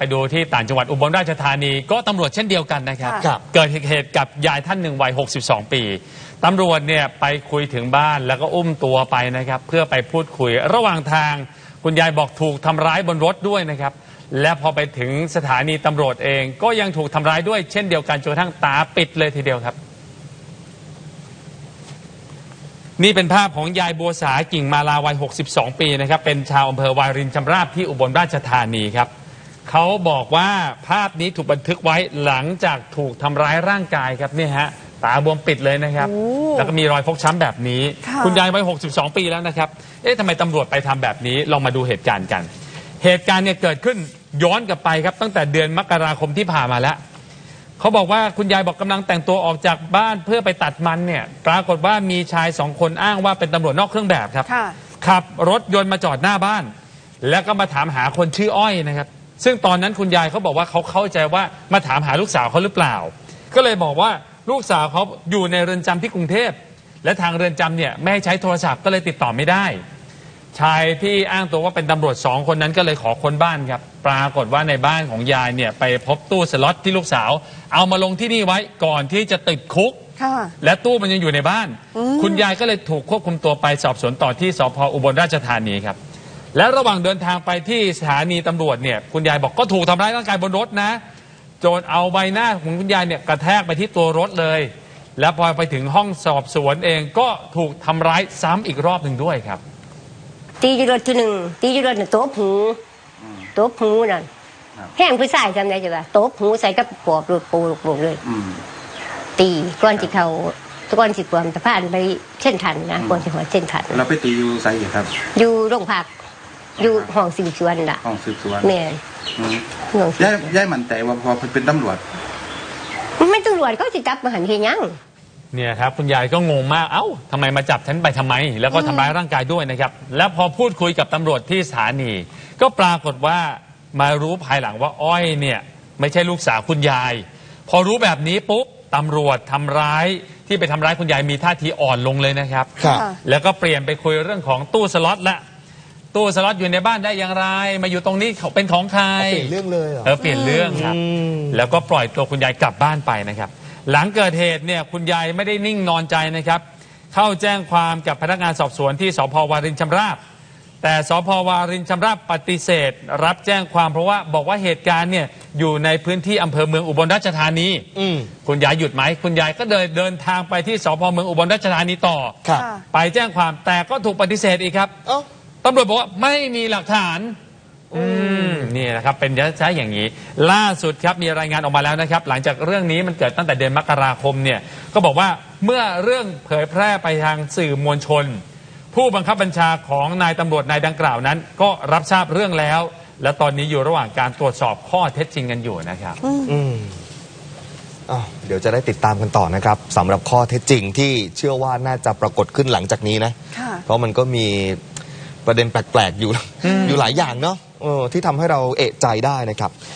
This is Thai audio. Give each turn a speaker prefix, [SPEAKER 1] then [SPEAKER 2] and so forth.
[SPEAKER 1] ไปดูที่ต่างจังหวัดอุบลราชธานี ก็ตำรวจเช่นเดียวกันนะครับ
[SPEAKER 2] ครับ
[SPEAKER 1] เกิดเหตุกับยายท่านหนึ่งวัย 62 ปีตำรวจเนี่ยไปคุยถึงบ้านแล้วก็อุ้มตัวไปนะครับ เพื่อไปพูดคุยระหว่างทางคุณยายบอกถูกทำร้ายบนรถด้วยนะครับ และพอไปถึงสถานีตำรวจเอง ก็ยังถูกทำร้ายด้วยเช่นเดียวกันจนกระทั่งตาปิดเลยทีเดียวครับ นี่เป็นภาพของยายบัวสากิ่งมาลาวัย 62 ปีนะครับ เป็นชาวอำเภอวารินชำราบที่อุบลราชธานีครับ เขาบอกว่าภาพนี้ถูกบันทึกไว้หลังจากถูกทำร้ายร่างกายครับเนี่ยฮะตาบวมปิดเลยนะครับ
[SPEAKER 2] โอ้
[SPEAKER 1] แล้วก็มีรอยฟกช้ำแบบนี้
[SPEAKER 2] ค่ะ
[SPEAKER 1] ณยายวัย62 ปีแล้วนะครับ เอ๊ะทำไมตำรวจไปทำแบบนี้ ลองมาดูเหตุการณ์กัน เหตุการณ์เนี่ยเกิดขึ้นย้อนกลับไปครับ ตั้งแต่เดือนมกราคมที่ผ่านมาแล้ว เขาบอกว่าคุณยายบอกกำลังแต่งตัวออกจากบ้านเพื่อไปตัดมันเนี่ย ปรากฏว่ามีชายสองคนอ้างว่าเป็นตำรวจนอกเครื่องแบบครับ
[SPEAKER 2] ค่ะ
[SPEAKER 1] ขับรถยนต์มาจอดหน้าบ้าน แล้วก็มาถามหาคนชื่ออ้อยนะครับ ซึ่งตอนนั้นคุณยายเขาบอกว่าเขาเข้าใจว่ามาถามหาลูกสาวเขาหรือเปล่า ก็เลยบอกว่าลูกสาวเขาอยู่ในเรือนจำที่กรุงเทพ และทางเรือนจำเนี่ยไม่ให้ใช้โทรศัพท์ก็เลยติดต่อไม่ได้ ชายที่อ้างตัวว่าเป็นตำรวจสองคนนั้นก็เลยขอค้นบ้านครับปรากฏว่าในบ้านของยายเนี่ยไปพบตู้สล็อตที่ลูกสาว เอามาลงที่นี่ไว้ก่อนที่จะติดคุก
[SPEAKER 2] ค่ะ
[SPEAKER 1] และตู้มันยังอยู่ในบ้าน
[SPEAKER 2] อืม
[SPEAKER 1] คุณยายก็เลยถูกควบคุมตัวไปสอบสวนต่อที่สพอุบลราชธานีครับ และระหว่างเดินทางไปที่สถานีตำรวจเนี่ยคุณยายบอกก็ถูกทำร้ายร่างกายบนรถนะ โจนเอาใบหน้าของคุณยายเนี่ยกระแทกไปที่ตัวรถเลย แล้วพอไปถึงห้องสอบสวนเองก็ถูกทำร้ายซ้ำอีกรอบหนึ่งด้วยครับ
[SPEAKER 3] ตีอยู่รถที่หนึ่งตีอยู่รถน่ะโต๊ะหูโต๊ะหูนั่นแห้งผู้ชายจำได้จ้ะว่าโต๊ะหูใส่กับปอบลูกปูลูกปูเลย
[SPEAKER 4] อืม
[SPEAKER 3] ตีก้อนสิเขาก้อนสิความสะพานไปเส้นทันนะก้อนสิหัวเส้นทัน
[SPEAKER 4] เราไปตีอยู่ไซเหตุครับ
[SPEAKER 3] อยู่โรงพัก อยู่ห้องสืบสวนล่ะ
[SPEAKER 4] ห้องสืบสวน
[SPEAKER 3] แม่น
[SPEAKER 4] อืม
[SPEAKER 3] ห้องสืบ
[SPEAKER 4] ย่าย
[SPEAKER 3] สวน
[SPEAKER 4] ย่ายมั่นใจว่าพอเป็นตำรวจ
[SPEAKER 3] ไม่ตำรวจเขาสิจับมาหันเฮียยัง
[SPEAKER 1] เนี่ยครับคุณยายก็งงมาก เอ้าทำไมมาจับฉันไปทำไม แล้วก็ทำร้ายร่างกายด้วยนะครับ แล้วพอพูดคุยกับตำรวจที่สถานี ก็ปรากฏว่ามารู้ภายหลังว่าอ้อยเนี่ยไม่ใช่ลูกสาวคุณยาย พอรู้แบบนี้ปุ๊บตำรวจทำร้ายที่ไปทำร้ายคุณยายมีท่าทีอ่อนลงเลยนะครับ
[SPEAKER 2] ครับ
[SPEAKER 1] แล้วก็เปลี่ยนไปคุยเรื่องของตู้สล็อตละ ตู้สล็อตอยู่ในบ้านได้อย่างไร มาอยู่ตรงนี้เขาเป็นของใคร
[SPEAKER 2] เปลี่ยนเรื่องเลยเหรอ
[SPEAKER 1] เออเปลี่ยนเรื่องครับ
[SPEAKER 2] อืม
[SPEAKER 1] แล้วก็ปล่อยตัวคุณยายกลับบ้านไปนะครับ หลังเกิดเหตุเนี่ยคุณยายไม่ได้นิ่งนอนใจนะครับ เข้าแจ้งความกับพนักงานสอบสวนที่สพวารินชำราบ แต่สพวารินชำราบปฏิเสธ รับแจ้งความเพราะว่าบอกว่าเหตุการณ์เนี่ยอยู่ในพื้นที่อำเภอเมืองอุบลราชธานี
[SPEAKER 2] อืม
[SPEAKER 1] คุณยายหยุดไหมคุณยายก็เดินเดินทางไปที่สพเมืองอุบลราชธานีต่อ
[SPEAKER 2] ครับค่ะ
[SPEAKER 1] ไปแจ้งความแต่ก็ถูกปฏิเสธอีกครับ
[SPEAKER 2] เอ้า
[SPEAKER 1] ตำรวจบอกว่าไม่มีหลักฐาน อืมนี่นะครับเป็นใช้อย่างนี้ ล่าสุดครับมีรายงานออกมาแล้วนะครับ หลังจากเรื่องนี้มันเกิดตั้งแต่เดือนมกราคมเนี่ยก็บอกว่าเมื่อเรื่องเผยแพร่ไปทางสื่อมวลชน ผู้บังคับบัญชาของนายตำรวจนายดังกล่าวนั้น ก็รับทราบเรื่องแล้ว และตอนนี้อยู่ระหว่างการตรวจสอบข้อเท็จจริงกันอยู่นะครับ
[SPEAKER 2] อืมอ้าวเดี๋ยวจะได้ติดตามกันต่อนะครับสำหรับข้อเท็จจริงที่เชื่อว่าน่าจะปรากฏขึ้นหลังจากนี้นะ
[SPEAKER 5] ค่ะ
[SPEAKER 2] เพราะมันก็มี ประเด็นแปลกๆอยู่อยู่หลายอย่างเนาะเออที่ทำให้เราเอะใจได้นะครับ